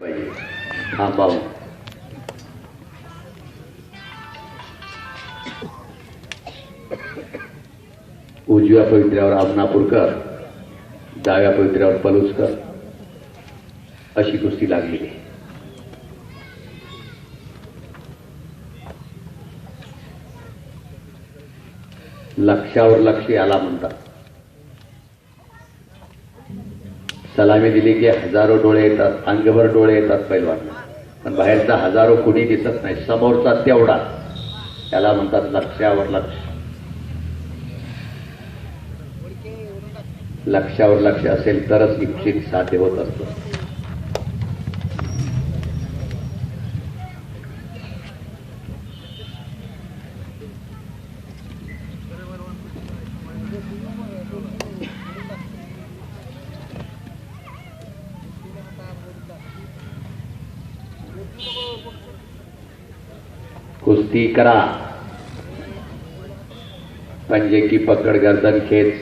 पाहिजे थांबावं उजव्या पवित्र्यावर आमनापूरकर डाव्या पवित्र्यावर पलुसकर अशी कुस्ती लागलेली. लक्षावर लक्ष याला म्हणतात. सलामी दिली की हजारो डोळे येतात अंगभर डोळे येतात पैलवान पण बाहेरचा हजारो कुणी दिसत नाही समोरचा तेवढा. त्याला म्हणतात लक्षावर लक्ष. लक्षावर लक्ष असेल तरच इच्छित साध्य होत असतं. कुस्ती करा. पंजे की पकड गर्दन खेच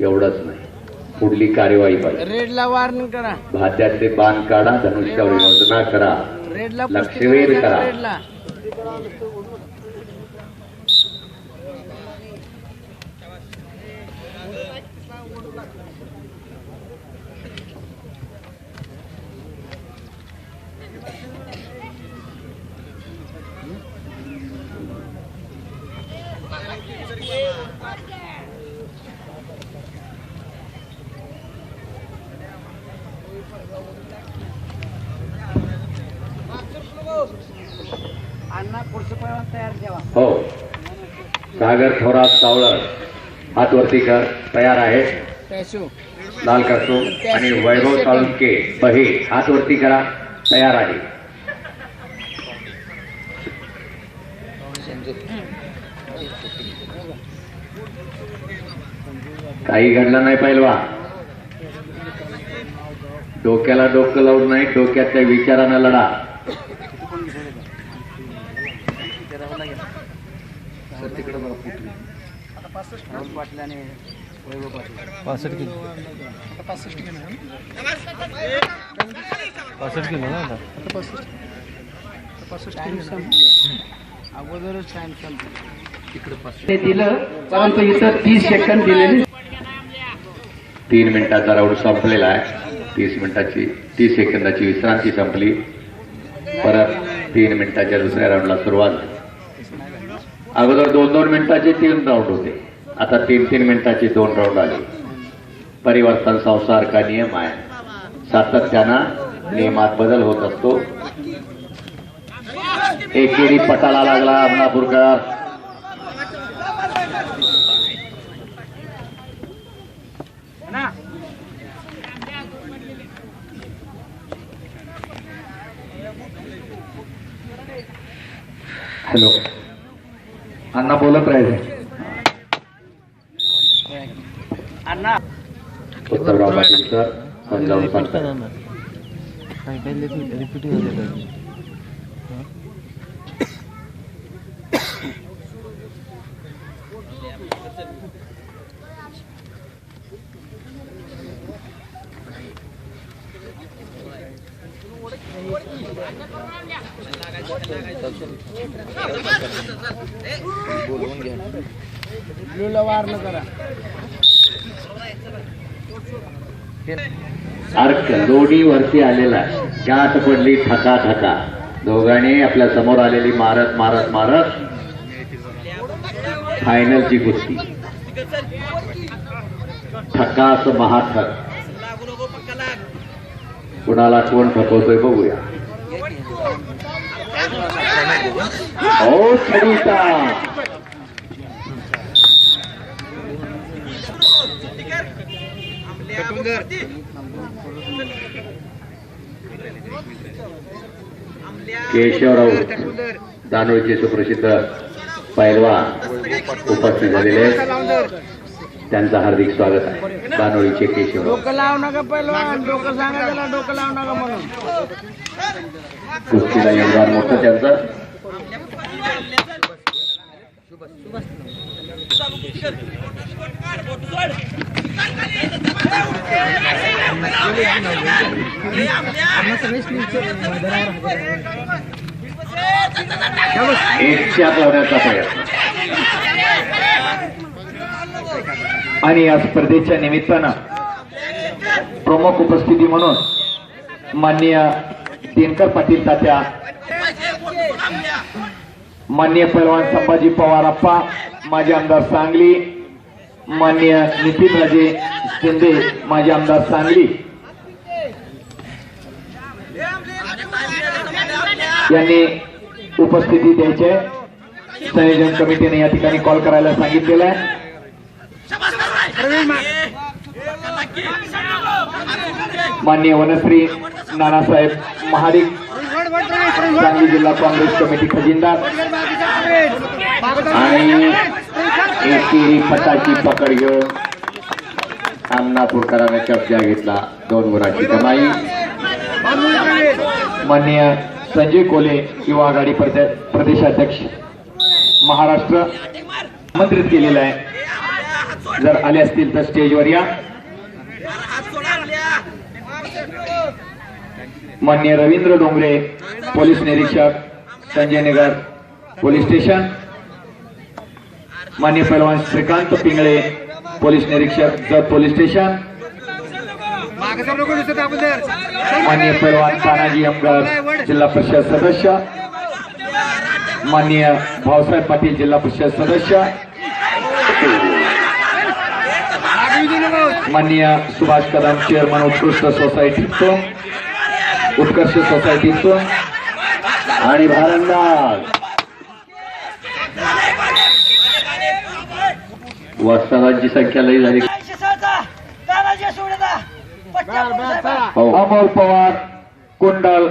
एवढंच नाही. पुढली कार्यवाही पाहिजे. रेडला वार्निंग करा. भात्याचे बाण काढा धनुष्यावर योजना करा. रेडला लक्षवेध करा. रेडला. हो. सागर थोरात सावळर हात वरती कर तयार आहे. लाल करतो. आणि वैभव साळुंके बहे हात वरती करा तयार आहे. काही घडलं नाही पहिलवा डोक्याला डोकं लावून नाही डोक्यातल्या विचारानं लढा. पासष्ट किलो. पासष्ट किलो. ना? आता? टाइम संपले अगोदरच टाइम संपले ते दिलं. परंतु इथं तीस सेकंद दिलेले. तीन मिनिटाचा राऊंड संपलेला आहे. तीस मिनिटाची तीस सेकंदाची विश्रांती संपली. परत तीन मिनिटाच्या दुसऱ्या राऊंडला सुरुवात झाली. अगोदर दोन दोन मिनिटाचे तीन राऊंड होते. आता तीन तीन मिनिटाचे दोन राऊंड आले. परिवर्तन संसार का नियम आहे? सातत्यानं नियमात बदल होत असतो. एकेरी पटाला लागला अमनापूरकर हॅलो. अण्णा बोलत राहिले. अण्णा उत्तरराव पाटील सर सांगतात रिपीट झाले करा अर्क लोडी वरती आलेला गाठ पडली ठका ठका. दोघांनी आपल्यासमोर आलेली मारत मारत मारत फायनलची कुस्ती. ठकास महाठक. कुणाला कोण ठकवतोय बघूया. हो सरिता. केशवराव दानोळीचे सुप्रसिद्ध पैलवान उपस्थित झालेले आहेत. त्यांचं हार्दिक स्वागत आहे. दानोळीचे केशवराव. डोकं लावू नका पहिलं डोकं सांगा त्याला डोकं लावू नका म्हणून. कुस्तीला योगदान मोठं त्यांचं. लावण्याचा प्रयत्न आणि या स्पर्धेच्या निमित्तानं प्रमुख उपस्थिती म्हणून माननीय दिनकर पाटील तात्या माननीय पैलवान संभाजी पवार अप्पा माजी आमदार सांगली माननीय नितीनराजे शिंदे माजी आमदार सांगली. यांनी उपस्थिती द्यायचे. संयोजन कमिटीने या ठिकाणी कॉल करायला सांगितलेलं आहे. माननीय वनश्री नानासाहेब महाडिक सांगली जिल्हा काँग्रेस कमिटी खजिनदार. आणि एकेरी पटाची पकड घेऊन सामनापूरकरांना कब्जा घेतला. दोन गुणाची कमाई. माननीय संजय कोले युवा आघाडी प्रदेशाध्यक्ष महाराष्ट्र आमंत्रित केलेलं आहे. जर आले असतील तर स्टेजवर या. माननीय रवींद्र डोंगरे पोलीस निरीक्षक संजय नगर पोलीस स्टेशन. मान्य पैलवान श्रीकांत पिंगळे पोलीस निरीक्षक जत पोलीस स्टेशन. माननीय पैलवान तानाजी अमगर जिल्हा परिषद सदस्य. माननीय भाऊसाहेब पाटील जिल्हा परिषद सदस्य. माननीय सुभाष कदम चेअरमन उत्कृष्ट सोसायटीतून उत्कर्ष सोसायटीतून आणि भारंदाज. वस्तादांची संख्या लई झाली. हो. अमोल पवार कुंडल